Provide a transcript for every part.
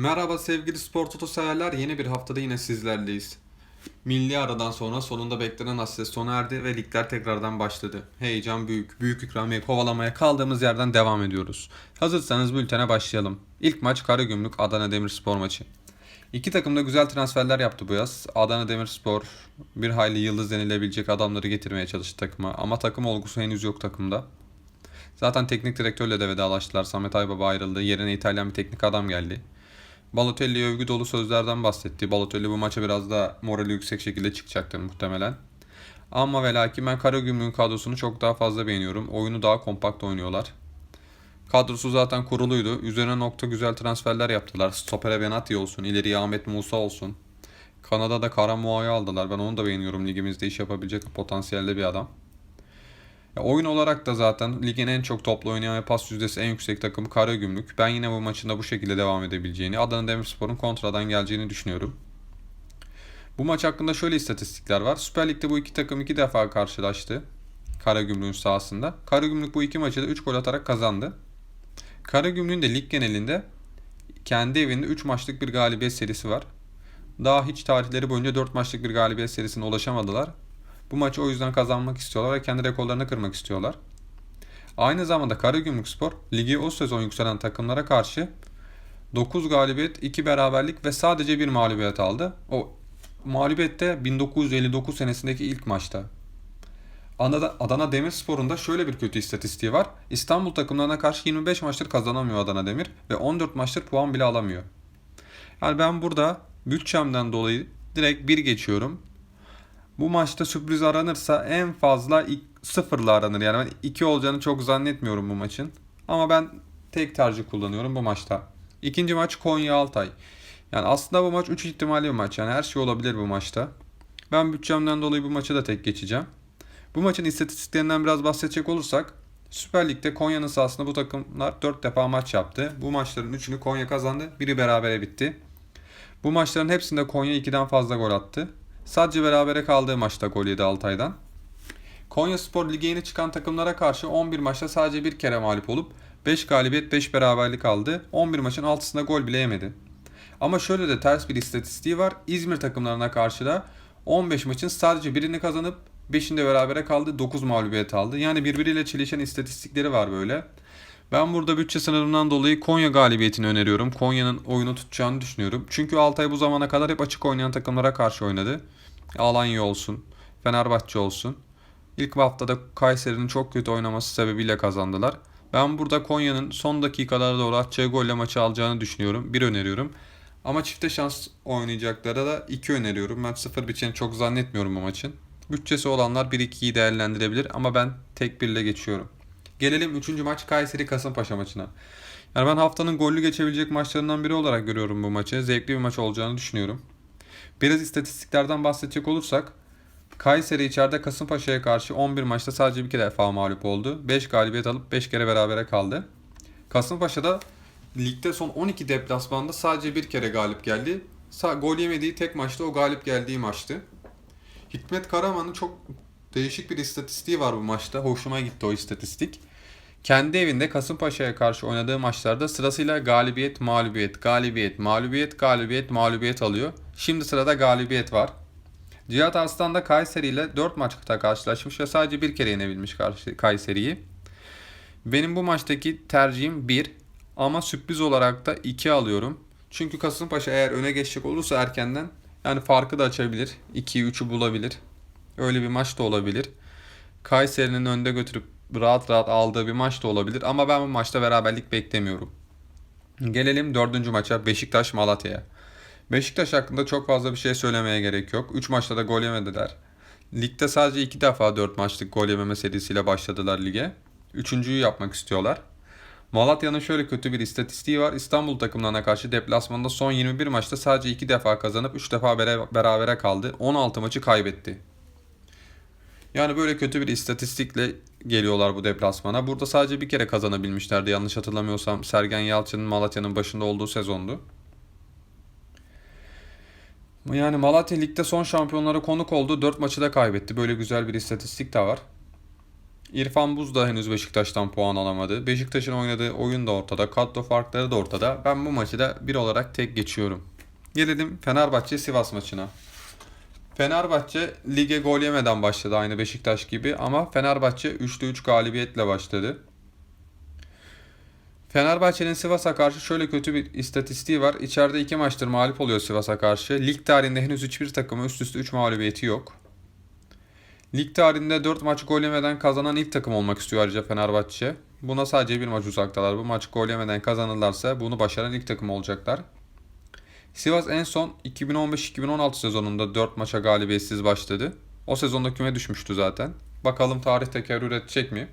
Merhaba sevgili spor toto severler. Yeni bir haftada yine sizlerleyiz. Milli aradan sonra sonunda beklenen hasret sona erdi ve ligler tekrardan başladı. Heyecan büyük. Büyük ikramiye kovalamaya kaldığımız yerden devam ediyoruz. Hazırsanız bültene başlayalım. İlk maç Karagümrük Adana Demirspor maçı. İki takım da güzel transferler yaptı bu yaz. Adana Demirspor bir hayli yıldız denilebilecek adamları getirmeye çalıştı takıma ama takım olgusu henüz yok takımda. Zaten teknik direktörle de vedalaştılar. Samet Aybaba ayrıldı. Yerine İtalyan bir teknik adam geldi. Balotelli'ye övgü dolu sözlerden bahsetti. Balotelli bu maça biraz da morali yüksek şekilde çıkacaktır muhtemelen. Ama ve lakin ben Karagümrük'ün kadrosunu çok daha fazla beğeniyorum. Oyunu daha kompakt oynuyorlar. Kadrosu zaten kuruluydu. Üzerine nokta güzel transferler yaptılar. Stopere Benati olsun, ileriye Ahmet Musa olsun. Kanada'da Karamua'yı aldılar. Ben onu da beğeniyorum. Ligimizde iş yapabilecek potansiyelde bir adam. Ya oyun olarak da zaten ligin en çok toplu oynayan ve pas yüzdesi en yüksek takımı Karagümrük. Ben yine bu maçın da bu şekilde devam edebileceğini, Adana Demirspor'un kontradan geleceğini düşünüyorum. Bu maç hakkında şöyle istatistikler var. Süper Lig'de bu iki takım iki defa karşılaştı. Karagümrük'ün sahasında. Karagümrük bu iki maçı da 3 gol atarak kazandı. Karagümrük'ün de lig genelinde kendi evinde 3 maçlık bir galibiyet serisi var. Daha hiç tarihleri boyunca 4 maçlık bir galibiyet serisine ulaşamadılar. Bu maçı o yüzden kazanmak istiyorlar ve kendi rekorlarını kırmak istiyorlar. Aynı zamanda Karagümrükspor ligi o sezon yükselen takımlara karşı 9 galibiyet, 2 beraberlik ve sadece bir mağlubiyet aldı. O mağlubiyet de 1959 senesindeki ilk maçta. Adana, Demirspor'un da şöyle bir kötü istatistiği var. İstanbul takımlarına karşı 25 maçtır kazanamıyor Adana Demir ve 14 maçtır puan bile alamıyor. Yani ben burada bütçemden dolayı direkt bir geçiyorum. Bu maçta sürpriz aranırsa en fazla sıfırla aranır. Yani ben 2 olacağını çok zannetmiyorum bu maçın. Ama ben tek tercih kullanıyorum bu maçta. İkinci maç Konya Altay. Yani aslında bu maç 3 ihtimali bir maç. Yani her şey olabilir bu maçta. Ben bütçemden dolayı bu maçı da tek geçeceğim. Bu maçın istatistiklerinden biraz bahsedecek olursak Süper Lig'de Konya'nın sahasında bu takımlar 4 defa maç yaptı. Bu maçların 3'ünü Konya kazandı. Biri berabere bitti. Bu maçların hepsinde Konya 2'den fazla gol attı. Sadece berabere kaldığı maçta gol yedi Altay'dan. Konya Spor Lig'e yeni çıkan takımlara karşı 11 maçta sadece bir kere mağlup olup 5 galibiyet 5 beraberlik aldı. 11 maçın 6'sında gol bile yemedi. Ama şöyle de ters bir istatistiği var. İzmir takımlarına karşı da 15 maçın sadece birini kazanıp 5'inde berabere kaldı. 9 mağlubiyet aldı. Yani birbiriyle çelişen istatistikleri var böyle. Ben burada bütçe sınırından dolayı Konya galibiyetini öneriyorum. Konya'nın oyunu tutacağını düşünüyorum. Çünkü Altay bu zamana kadar hep açık oynayan takımlara karşı oynadı. Alanya olsun, Fenerbahçe olsun. İlk haftada Kayseri'nin çok kötü oynaması sebebiyle kazandılar. Ben burada Konya'nın son dakikalara doğru atacağı golle maçı alacağını düşünüyorum. Bir öneriyorum. Ama çifte şans oynayacaklara da iki öneriyorum. Ben sıfır biçeni çok zannetmiyorum bu maçın. Bütçesi olanlar 1-2'yi değerlendirebilir ama ben tek birle geçiyorum. Gelelim 3. maç Kayseri Kasımpaşa maçına. Yani ben haftanın gollü geçebilecek maçlarından biri olarak görüyorum bu maçı. Zevkli bir maç olacağını düşünüyorum. Biraz istatistiklerden bahsedecek olursak Kayseri içeride Kasımpaşa'ya karşı 11 maçta sadece bir defa mağlup oldu. 5 galibiyet alıp 5 kere berabere kaldı. Kasımpaşa'da ligde son 12 deplasmanda sadece bir kere galip geldi. Gol yemediği tek maçta o galip geldiği maçtı. Hikmet Karaman'ın çok değişik bir istatistiği var bu maçta. Hoşuma gitti o istatistik. Kendi evinde Kasımpaşa'ya karşı oynadığı maçlarda sırasıyla galibiyet, mağlubiyet, galibiyet, mağlubiyet, galibiyet, mağlubiyet alıyor. Şimdi sırada galibiyet var. Cihat Arslan da Kayseri ile 4 maçta karşılaşmış ve sadece bir kere yenebilmiş Kayseri'yi. Benim bu maçtaki tercihim 1 ama sürpriz olarak da 2 alıyorum. Çünkü Kasımpaşa eğer öne geçecek olursa erkenden yani farkı da açabilir. 2'yi 3'ü bulabilir. Öyle bir maç da olabilir. Kayseri'nin önde götürüp rahat rahat aldığı bir maç da olabilir ama ben bu maçta beraberlik beklemiyorum. Gelelim dördüncü maça Beşiktaş Malatya'ya. Beşiktaş hakkında çok fazla bir şey söylemeye gerek yok. 3 maçta da gol yemediler. Ligde sadece 2 defa 4 maçlık gol yememe serisiyle başladılar lige. Üçüncüyü yapmak istiyorlar. Malatya'nın şöyle kötü bir istatistiği var. İstanbul takımlarına karşı deplasmanda son 21 maçta sadece 2 defa kazanıp 3 defa bere- berabere kaldı. 16 maçı kaybetti. Yani böyle kötü bir istatistikle geliyorlar bu deplasmana. Burada sadece bir kere kazanabilmişlerdi. Yanlış hatırlamıyorsam Sergen Yalçın'ın Malatya'nın başında olduğu sezondu. Yani Malatya ligde son şampiyonlara konuk oldu. 4 maçı da kaybetti. Böyle güzel bir istatistik de var. İrfan Buz da henüz Beşiktaş'tan puan alamadı. Beşiktaş'ın oynadığı oyun da ortada. Kadro farkları da ortada. Ben bu maçı da bir olarak tek geçiyorum. Gelelim Fenerbahçe Sivas maçına. Fenerbahçe lige gol yemeden başladı aynı Beşiktaş gibi ama Fenerbahçe 3'te 3 galibiyetle başladı. Fenerbahçe'nin Sivas'a karşı şöyle kötü bir istatistiği var. İçeride 2 maçtır mağlup oluyor Sivas'a karşı. Lig tarihinde henüz hiçbir takımı üst üste 3 mağlubiyeti yok. Lig tarihinde 4 maç gol yemeden kazanan ilk takım olmak istiyor ayrıca Fenerbahçe. Buna sadece bir maç uzaktalar. Bu maç gol yemeden kazanırlarsa bunu başaran ilk takım olacaklar. Sivas en son 2015-2016 sezonunda 4 maça galibiyetsiz başladı. O sezonda küme düşmüştü zaten. Bakalım tarih tekerrür edecek mi?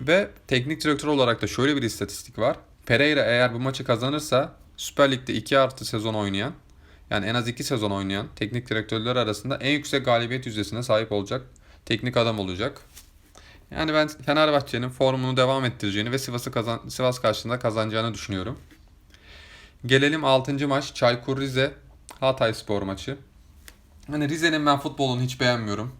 Ve teknik direktör olarak da şöyle bir istatistik var. Pereira eğer bu maçı kazanırsa Süper Lig'de 2 artı sezon oynayan yani en az 2 sezon oynayan teknik direktörler arasında en yüksek galibiyet yüzdesine sahip olacak teknik adam olacak. Yani ben Fenerbahçe'nin formunu devam ettireceğini ve Sivas'ı kazan Sivas karşısında kazanacağını düşünüyorum. Gelelim 6. maç Çaykur Rize Hatay Spor maçı. Hani Rize'nin ben futbolunu hiç beğenmiyorum.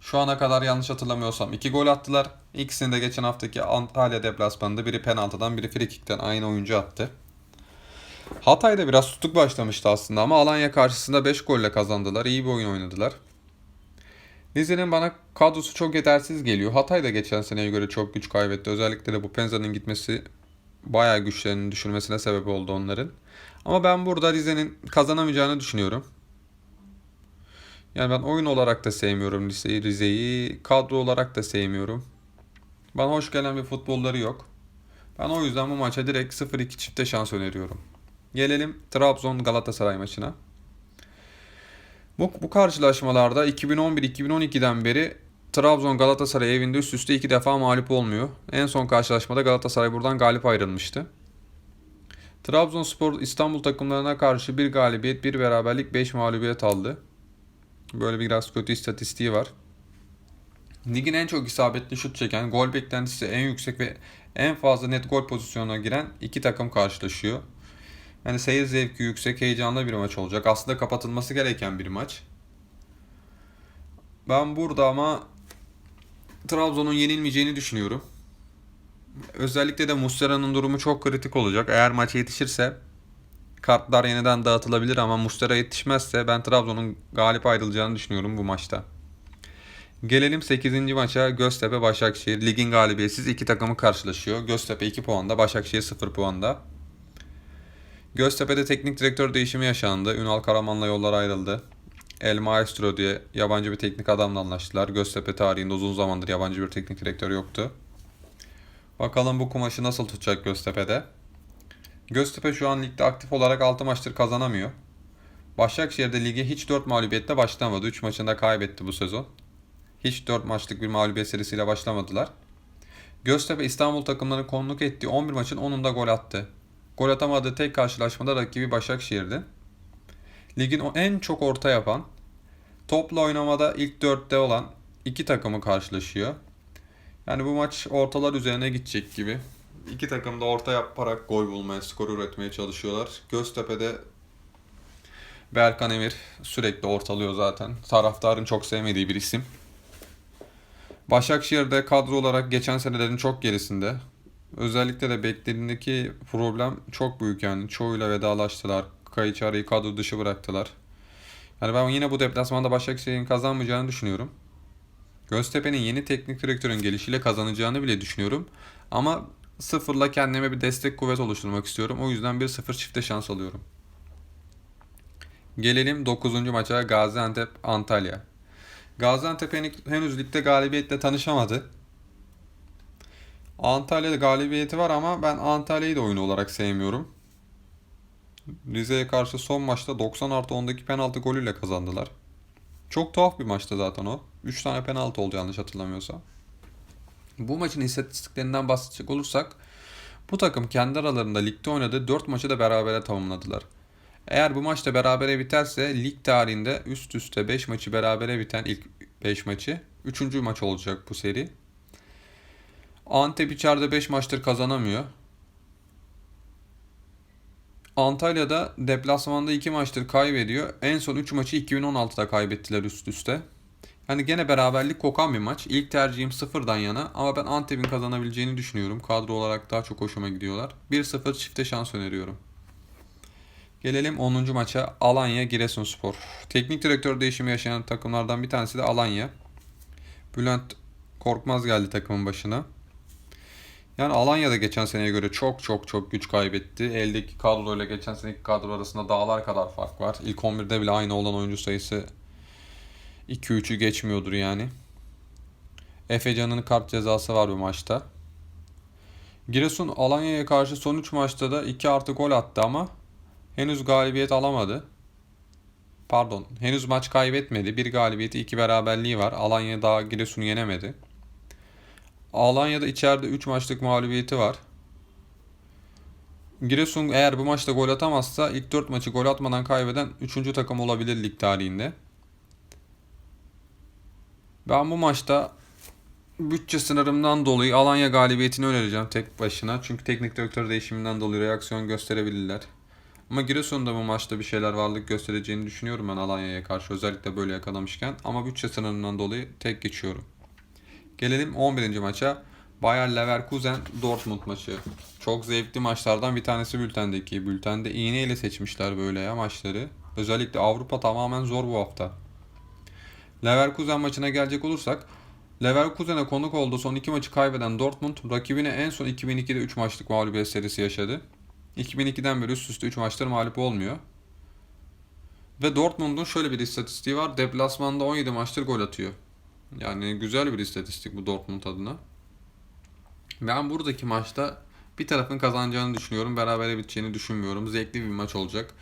Şu ana kadar yanlış hatırlamıyorsam 2 gol attılar. İkisini de geçen haftaki Antalya deplasmanında biri penaltıdan biri frikikten aynı oyuncu attı. Hatay'da biraz tutuk başlamıştı aslında ama Alanya karşısında 5 golle kazandılar. İyi bir oyun oynadılar. Rize'nin bana kadrosu çok yetersiz geliyor. Hatay da geçen seneye göre çok güç kaybetti. Özellikle de bu Penza'nın gitmesi bayağı güçlerini düşürmesine sebep oldu onların. Ama ben burada Rize'nin kazanamayacağını düşünüyorum. Yani ben oyun olarak da sevmiyorum Rize'yi, Rize'yi kadro olarak da sevmiyorum. Bana hoş gelen bir futbolları yok. Ben o yüzden bu maça direkt 0-2 çifte şans öneriyorum. Gelelim Trabzon Galatasaray maçına. Bu, bu karşılaşmalarda 2011-2012'den beri Trabzon Galatasaray evinde üst üste iki defa mağlup olmuyor. En son karşılaşmada Galatasaray buradan galip ayrılmıştı. Trabzonspor İstanbul takımlarına karşı bir galibiyet, bir beraberlik, 5 mağlubiyet aldı. Böyle biraz kötü istatistiği var. Ligin en çok isabetli şut çeken, gol beklentisi en yüksek ve en fazla net gol pozisyonuna giren iki takım karşılaşıyor. Yani seyir zevki yüksek, heyecanlı bir maç olacak. Aslında kapatılması gereken bir maç. Ben burada ama Trabzon'un yenilmeyeceğini düşünüyorum. Özellikle de Muslera'nın durumu çok kritik olacak. Eğer maça yetişirse kartlar yeniden dağıtılabilir ama Mustera yetişmezse ben Trabzon'un galip ayrılacağını düşünüyorum bu maçta. Gelelim 8. maça Göztepe Başakşehir. Ligin galibiyetsiz iki takımı karşılaşıyor. Göztepe 2 puanda, Başakşehir 0 puanda. Göztepe'de teknik direktör değişimi yaşandı. Ünal Karaman'la yollar ayrıldı. El Maestro diye yabancı bir teknik adamla anlaştılar. Göztepe tarihinde uzun zamandır yabancı bir teknik direktör yoktu. Bakalım bu kumaşı nasıl tutacak Göztepe'de. Göztepe şu an ligde aktif olarak 6 maçtır kazanamıyor. Başakşehir de lige hiç 4 mağlubiyetle başlamadı. 3 maçında kaybetti bu sezon. Hiç 4 maçlık bir mağlubiyet serisiyle başlamadılar. Göztepe İstanbul takımlarını konuk ettiği 11 maçın 10'unda gol attı. Gol atamadığı tek karşılaşmada rakibi Başakşehir'di. Ligin en çok orta yapan, topla oynamada ilk dörtte olan iki takımı karşılaşıyor. Yani bu maç ortalar üzerine gidecek gibi. İki takım da orta yaparak gol bulmaya, skor üretmeye çalışıyorlar. Göztepe'de Berkan Emir sürekli ortalıyor zaten. Taraftarın çok sevmediği bir isim. Başakşehir'de kadro olarak geçen senelerin çok gerisinde. Özellikle de beklediğindeki problem çok büyük yani. Çoğuyla vedalaştılar. Kayıçarı'yı kadro dışı bıraktılar. Yani ben yine bu deplasmanda Başakşehir'in kazanmayacağını düşünüyorum. Göztepe'nin yeni teknik direktörün gelişiyle kazanacağını bile düşünüyorum. Ama sıfırla kendime bir destek kuvvet oluşturmak istiyorum. O yüzden bir sıfır çifte şans alıyorum. Gelelim 9. maça Gaziantep Antalya. Gaziantep henüz ligde galibiyetle tanışamadı. Antalya'da galibiyeti var ama ben Antalya'yı da oyunu olarak sevmiyorum. Rize'ye karşı son maçta 90 artı 10'daki penaltı golüyle kazandılar. Çok tuhaf bir maçtı zaten o. 3 tane penaltı oldu yanlış hatırlamıyorsam. Bu maçın istatistiklerinden bahsedecek olursak bu takım kendi aralarında ligde oynadığı 4 maçı da berabere tamamladılar. Eğer bu maçta berabere biterse lig tarihinde üst üste 5 maçı berabere biten ilk 5 maçı 3. maç olacak bu seri. Antep içeride 5 maçtır kazanamıyor. Antalya'da deplasmanda 2 maçtır kaybediyor. En son 3 maçı 2016'da kaybettiler üst üste. Hani gene beraberlik kokan bir maç. İlk tercihim sıfırdan yana ama ben Antep'in kazanabileceğini düşünüyorum. Kadro olarak daha çok hoşuma gidiyorlar. 1-0 çifte şans öneriyorum. Gelelim 10. maça Alanya Giresunspor. Teknik direktör değişimi yaşayan takımlardan bir tanesi de Alanya. Bülent Korkmaz geldi takımın başına. Yani Alanya da geçen seneye göre çok çok çok güç kaybetti. Eldeki kadroyla geçen seneki kadro arasında dağlar kadar fark var. İlk 11'de bile aynı olan oyuncu sayısı 2-3'ü geçmiyordur yani. Efecan'ın kart cezası var bu maçta. Giresun Alanya'ya karşı son 3 maçta da 2 artı gol attı ama henüz galibiyet alamadı. Pardon, henüz maç kaybetmedi. Bir galibiyeti, iki beraberliği var. Alanya daha Giresun'u yenemedi. Alanya'da içeride 3 maçlık mağlubiyeti var. Giresun eğer bu maçta gol atamazsa ilk 4 maçı gol atmadan kaybeden 3. takım olabilir lig tarihinde. Ben bu maçta bütçe sınırımdan dolayı Alanya galibiyetini önereceğim tek başına. Çünkü teknik direktör değişiminden dolayı reaksiyon gösterebilirler. Ama Giresun'da bu maçta bir şeyler varlık göstereceğini düşünüyorum ben Alanya'ya karşı. Özellikle böyle yakalamışken. Ama bütçe sınırından dolayı tek geçiyorum. Gelelim 11. maça. Bayer Leverkusen Dortmund maçı. Çok zevkli maçlardan bir tanesi bültendeki. Bültende iğneyle seçmişler böyle ya maçları. Özellikle Avrupa tamamen zor bu hafta. Leverkusen maçına gelecek olursak Leverkusen'e konuk olduğu son iki maçı kaybeden Dortmund rakibine en son 2002'de 3 maçlık mağlubiyet serisi yaşadı. 2002'den beri üst üste 3 maçtır mağlup olmuyor. Ve Dortmund'un şöyle bir istatistiği var. Deplasmanda 17 maçtır gol atıyor. Yani güzel bir istatistik bu Dortmund adına. Ben buradaki maçta bir tarafın kazanacağını düşünüyorum. Berabere biteceğini düşünmüyorum. Zevkli bir maç olacak.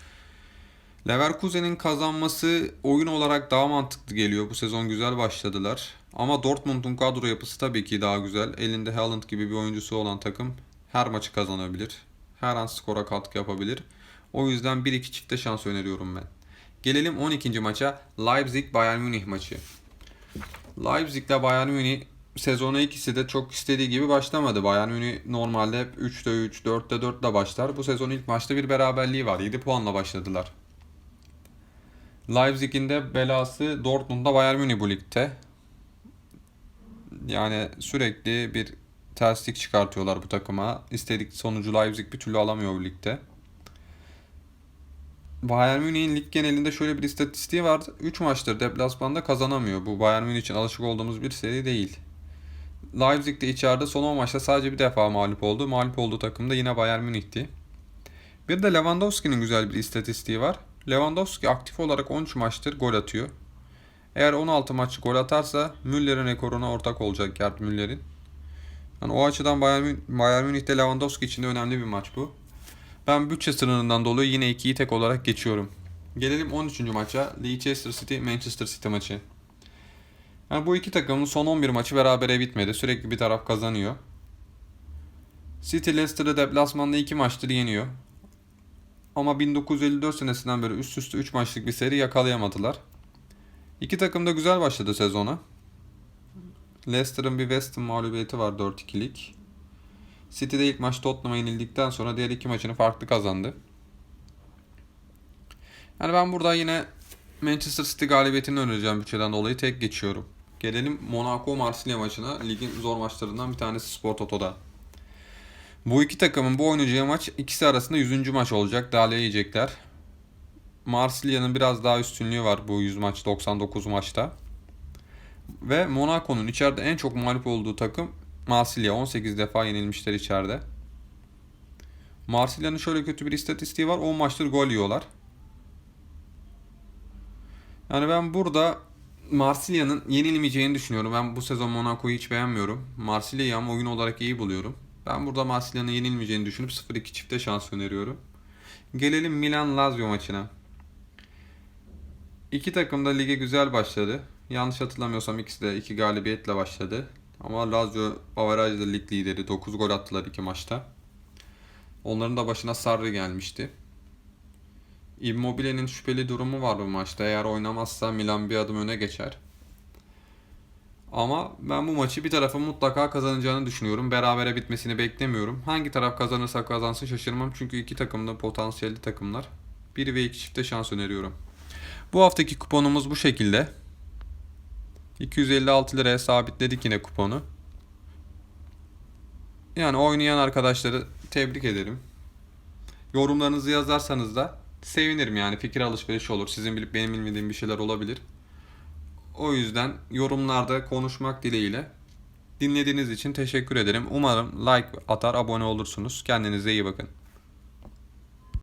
Leverkusen'in kazanması oyun olarak daha mantıklı geliyor. Bu sezon güzel başladılar. Ama Dortmund'un kadro yapısı tabii ki daha güzel. Elinde Haaland gibi bir oyuncusu olan takım her maçı kazanabilir. Her an skora katkı yapabilir. O yüzden 1-2 çifte şans öneriyorum ben. Gelelim 12. maça Leipzig Bayern Münih maçı. Leipzig ile Bayern Münih sezona ikisi de çok istediği gibi başlamadı. Bayern Münih normalde hep 3'te 3, 4'te 4 ile başlar. Bu sezon ilk maçta bir beraberliği var. 7 puanla başladılar. Leipzig'in de belası Dortmund'da Bayern Münih bu ligde. Yani sürekli bir terslik çıkartıyorlar bu takıma. İstedik sonucu Leipzig bir türlü alamıyor bu ligde. Bayern Münih'in lig genelinde şöyle bir istatistiği var. 3 maçtır deplasmanda kazanamıyor. Bu Bayern Münih için alışık olduğumuz bir seri değil. Leipzig de içeride son 10 maçta sadece bir defa mağlup oldu. Mağlup olduğu takım da yine Bayern Münih'ti. Bir de Lewandowski'nin güzel bir istatistiği var. Lewandowski aktif olarak 13 maçtır gol atıyor. Eğer 16 maç gol atarsa Müller'in rekoruna ortak olacak Gerd Müller'in. Yani o açıdan Bayern, Bayern Münih'te Lewandowski için de önemli bir maç bu. Ben bütçe sınırından dolayı yine 2'yi tek olarak geçiyorum. Gelelim 13. maça. Leicester City Manchester City maçı. Yani bu iki takımın son 11 maçı berabere bitmedi. Sürekli bir taraf kazanıyor. City Leicester'ı deplasmanda 2 maçtır yeniyor. Ama 1954 senesinden beri üst üste 3 maçlık bir seri yakalayamadılar. İki takım da güzel başladı sezona. Leicester'ın bir West Ham mağlubiyeti var 4-2'lik. City'de ilk maç Tottenham'a yenildikten sonra diğer iki maçını farklı kazandı. Yani ben burada yine Manchester City galibiyetini önereceğim bütçeden dolayı tek geçiyorum. Gelelim Monaco Marsilya maçına. Ligin zor maçlarından bir tanesi Spor Toto'da. Bu iki takımın bu oynayacağı maç ikisi arasında 100. maç olacak. Dalya yiyecekler. Marsilya'nın biraz daha üstünlüğü var bu 100 maç 99 maçta. Ve Monaco'nun içeride en çok mağlup olduğu takım Marsilya 18 defa yenilmişler içeride. Marsilya'nın şöyle kötü bir istatistiği var. 10 maçtır gol yiyorlar. Yani ben burada Marsilya'nın yenilmeyeceğini düşünüyorum. Ben bu sezon Monaco'yu hiç beğenmiyorum. Marsilya'yı ama oyun olarak iyi buluyorum. Ben burada Marsilya'nın yenilmeyeceğini düşünüp 0-2 çifte şans öneriyorum. Gelelim Milan-Lazio maçına. İki takım da lige güzel başladı. Yanlış hatırlamıyorsam ikisi de iki galibiyetle başladı. Ama Lazio averajda lig lideri. 9 gol attılar iki maçta. Onların da başına Sarri gelmişti. Immobile'nin şüpheli durumu var bu maçta. Eğer oynamazsa Milan bir adım öne geçer. Ama ben bu maçı bir tarafın mutlaka kazanacağını düşünüyorum. Berabere bitmesini beklemiyorum. Hangi taraf kazanırsa kazansın şaşırmam. Çünkü iki takım da potansiyelli takımlar. 1 ve 2 çifte şans öneriyorum. Bu haftaki kuponumuz bu şekilde. 256 liraya sabitledik yine kuponu. Yani oynayan arkadaşları tebrik ederim. Yorumlarınızı yazarsanız da sevinirim yani fikir alışverişi olur. Sizin bilip benim bilmediğim bir şeyler olabilir. O yüzden yorumlarda konuşmak dileğiyle dinlediğiniz için teşekkür ederim. Umarım like atar, abone olursunuz. Kendinize iyi bakın.